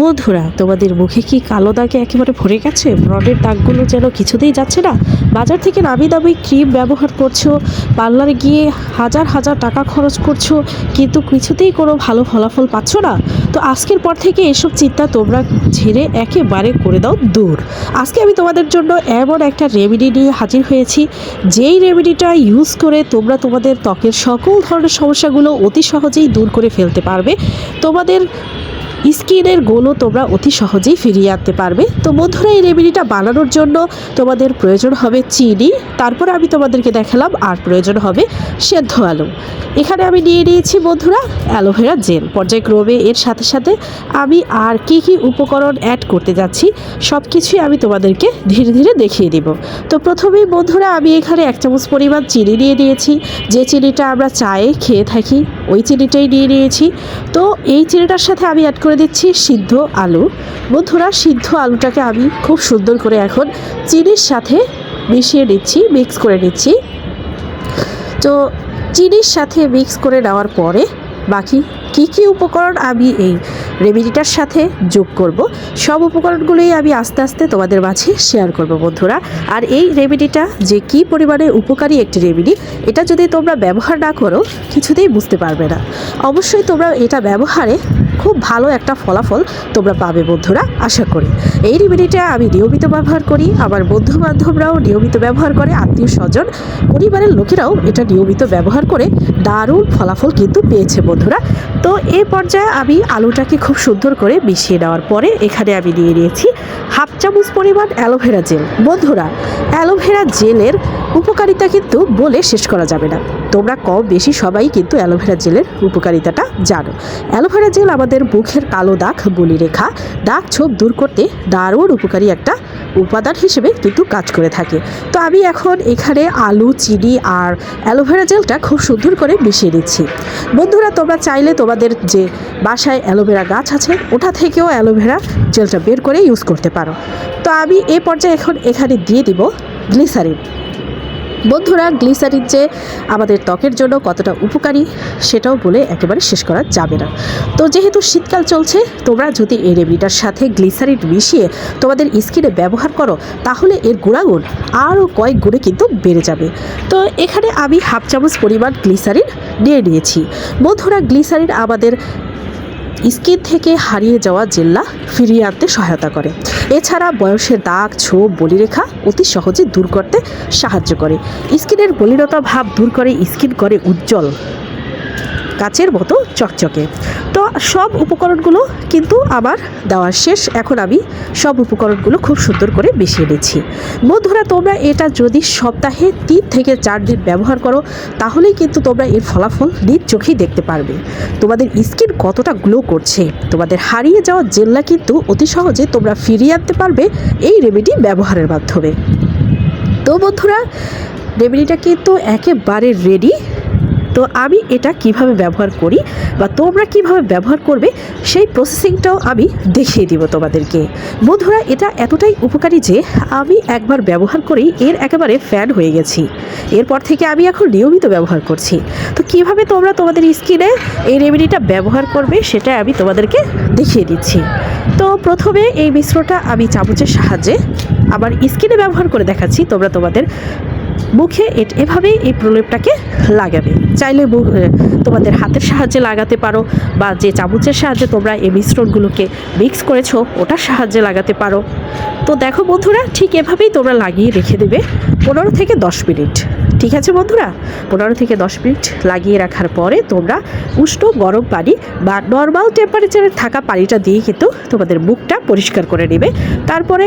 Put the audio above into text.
বন্ধুরা, তোমাদের মুখে কি কালো দাগে একেবারে ভরে গেছে? ব্রডের দাগগুলো যেন কিছুতেই যাচ্ছে না। বাজার থেকে নামি দামি ক্রিম ব্যবহার করছ, পার্লারে গিয়ে হাজার হাজার টাকা খরচ করছ, কিন্তু কিছুতেই কোনো ভালো ফলাফল পাচ্ছ না। তো আজকের পর থেকে এসব চিন্তা তোমরা ঝেড়ে একেবারে করে দাও দূর। আজকে আমি তোমাদের জন্য এমন একটা রেমেডি নিয়ে হাজির হয়েছি, যেই রেমেডিটা ইউজ করে তোমরা তোমাদের ত্বকের সকল ধরনের সমস্যাগুলো অতি সহজেই দূর করে ফেলতে পারবে। তোমাদের স্কিনের গোলও তোমরা অতি সহজেই ফিরিয়ে আনতে পারবে। তো বন্ধুরা, এই রেমেডিটা বানানোর জন্য তোমাদের প্রয়োজন হবে চিনি। তারপর আমি তোমাদেরকে দেখালাম আর প্রয়োজন হবে সেদ্ধ আলু। এখানে আমি নিয়ে নিয়েছি বন্ধুরা অ্যালোভেরা জেল। পর্যায়ক্রমে এর সাথে সাথে আমি আর কি কি উপকরণ অ্যাড করতে যাচ্ছি সব কিছুই আমি তোমাদেরকে ধীরে ধীরে দেখিয়ে দিব। তো প্রথমেই বন্ধুরা, আমি এখানে এক চামচ পরিমাণ চিনি নিয়ে নিয়েছি। যে চিনিটা আমরা চায়ে খেয়ে থাকি, ওই চিনিটাই নিয়ে নিয়েছি। তো এই চিনিটার সাথে আমি অ্যাড করে দিচ্ছি সিদ্ধ আলু। বন্ধুরা, সিদ্ধ আলুটাকে আমি খুব সুন্দর করে এখন চিনির সাথে মিশিয়ে নিচ্ছি মিক্স করে নিচ্ছি। তো চিনির সাথে মিক্স করে নেওয়ার পরে বাকি কি কি উপকরণ আমি এই রেমেডিটার সাথে যোগ করব, সব উপকরণগুলোই আমি আস্তে আস্তে তোমাদের মাঝে শেয়ার করব বন্ধুরা। আর এই রেমেডিটা যে কি পরিমাণে উপকারী একটি রেমেডি, এটা যদি তোমরা ব্যবহার না করো, কিছুতেই বুঝতে পারবে না। অবশ্যই তোমরা এটা ব্যবহারে খুব ভালো একটা ফলাফল তোমরা পাবে বন্ধুরা, আশা করি। এই রেমেডিটা আমি নিয়মিত ব্যবহার করি, আমার বন্ধু বান্ধবরাও নিয়মিত ব্যবহার করে, আত্মীয় স্বজন, পরিবারের লোকেরাও এটা নিয়মিত ব্যবহার করে দারুণ ফলাফল কিন্তু পেয়েছে বন্ধুরা। তো এ পর্যায়ে আমি আলুটাকে খুব সুন্দর করে মিশিয়ে নেওয়ার পরে এখানে আমি নিয়ে নিয়েছি হাফ চামচ পরিমাণ অ্যালোভেরা জেল। বন্ধুরা, অ্যালোভেরা জেলের উপকারিতা কিন্তু বলে শেষ করা যাবে না। তোমরা কম বেশি সবাই কিন্তু অ্যালোভেরা জেলের উপকারিতাটা জানো। অ্যালোভেরা জেল আমাদের মুখের কালো দাগ বলি রেখা দাগ ছোপ দূর করতে দারুণ উপকারী একটা উপাদান হিসেবে কিন্তু কাজ করে থাকে। তো আমি এখন এখানে আলু, চিনি আর অ্যালোভেরা জেলটা খুব সুন্দর করে মিশিয়ে দিচ্ছি বন্ধুরা, তোমরা চাইলে তোমাদের যে বাসায় অ্যালোভেরা গাছ আছে, ওটা থেকেও অ্যালোভেরা জেলটা বের করে ইউজ করতে পারো। তো আমি এ পর্যায়ে এখন এখানে দিয়ে দিব গ্লিসারিন। বন্ধুরা, গ্লিসারিন যে আমাদের ত্বকের জন্য কতটা উপকারী সেটাও বলে একেবারে শেষ করা যাবে না। তো যেহেতু শীতকাল চলছে, তোমরা যদি এই রেমেডিটার সাথে গ্লিসারিন মিশিয়ে তোমাদের স্কিনে ব্যবহার করো, তাহলে এর গুণাগুণ আরও কয়েক গুণে কিন্তু বেড়ে যাবে। তো এখানে আমি হাফ চামচ পরিমাণ গ্লিসারিন নিয়ে নিয়েছি। বন্ধুরা, গ্লিসারিন আমাদের স্কিন থেকে হারিয়ে যাওয়া জেল্লা ফিরিয়ে আনতে সহায়তা করে। এছাড়া বয়সের দাগ, ছোপ, বলিরেখা অতি সহজে দূর করতে সাহায্য করে। স্কিনের বলিরতা ভাব দূর করে স্কিন করে উজ্জ্বল, কাচের মতো চকচকে। তো সব উপকরণগুলো কিন্তু আমার দেওয়ার শেষ। এখন আমি সব উপকরণগুলো খুব সুন্দর করে মিশিয়ে নিচ্ছি। বন্ধুরা, তোমরা এটা যদি সপ্তাহে তিন থেকে চার দিন ব্যবহার করো, তাহলেই কিন্তু তোমরা এর ফলাফল নিজ চোখেই দেখতে পারবে। তোমাদের স্কিন কতটা গ্লো করছে, তোমাদের হারিয়ে যাওয়া জেল্লা কিন্তু অতি সহজে তোমরা ফিরিয়ে আনতে পারবে এই রেমেডি ব্যবহারের মাধ্যমে। তো বন্ধুরা রেমেডিটা কিন্তু একেবারে রেডি তো আমি এটা কীভাবে ব্যবহার করি বা তোমরা কীভাবে ব্যবহার করবে, সেই প্রসেসিংটাও আমি দেখিয়ে দিব তোমাদেরকে। বন্ধুরা, এটা এতটাই উপকারী যে আমি একবার ব্যবহার করেই এর একেবারে ফ্যান হয়ে গেছি। এরপর থেকে আমি এখন নিয়মিত ব্যবহার করছি। তো কীভাবে তোমরা তোমাদের স্কিনে এই রেমেডিটা ব্যবহার করবে, সেটা আমি তোমাদেরকে দেখিয়ে দিচ্ছি। তো প্রথমে এই মিশ্রটা আমি চামচের সাহায্যে আমার স্কিনে ব্যবহার করে দেখাচ্ছি, তোমরা তোমাদের মুখে এভাবেই এই প্রলেপটাকে লাগাবে। চাইলে তোমাদের হাতের সাহায্যে লাগাতে পারো বা যে চামচের সাহায্যে তোমরা এই মিশ্রণগুলোকে মিক্স করেছ, ওটার সাহায্যে লাগাতে পারো। তো দেখো বন্ধুরা, ঠিক এভাবেই তোমরা লাগিয়ে রেখে দেবে পনেরো থেকে দশ মিনিট। ঠিক আছে বন্ধুরা? পনেরো থেকে দশ মিনিট লাগিয়ে রাখার পরে তোমরা উষ্ণ গরম পানি বা নর্মাল টেম্পারেচারে থাকা পানিটা দিয়ে কিন্তু তোমাদের মুখটা পরিষ্কার করে নেবে। তারপরে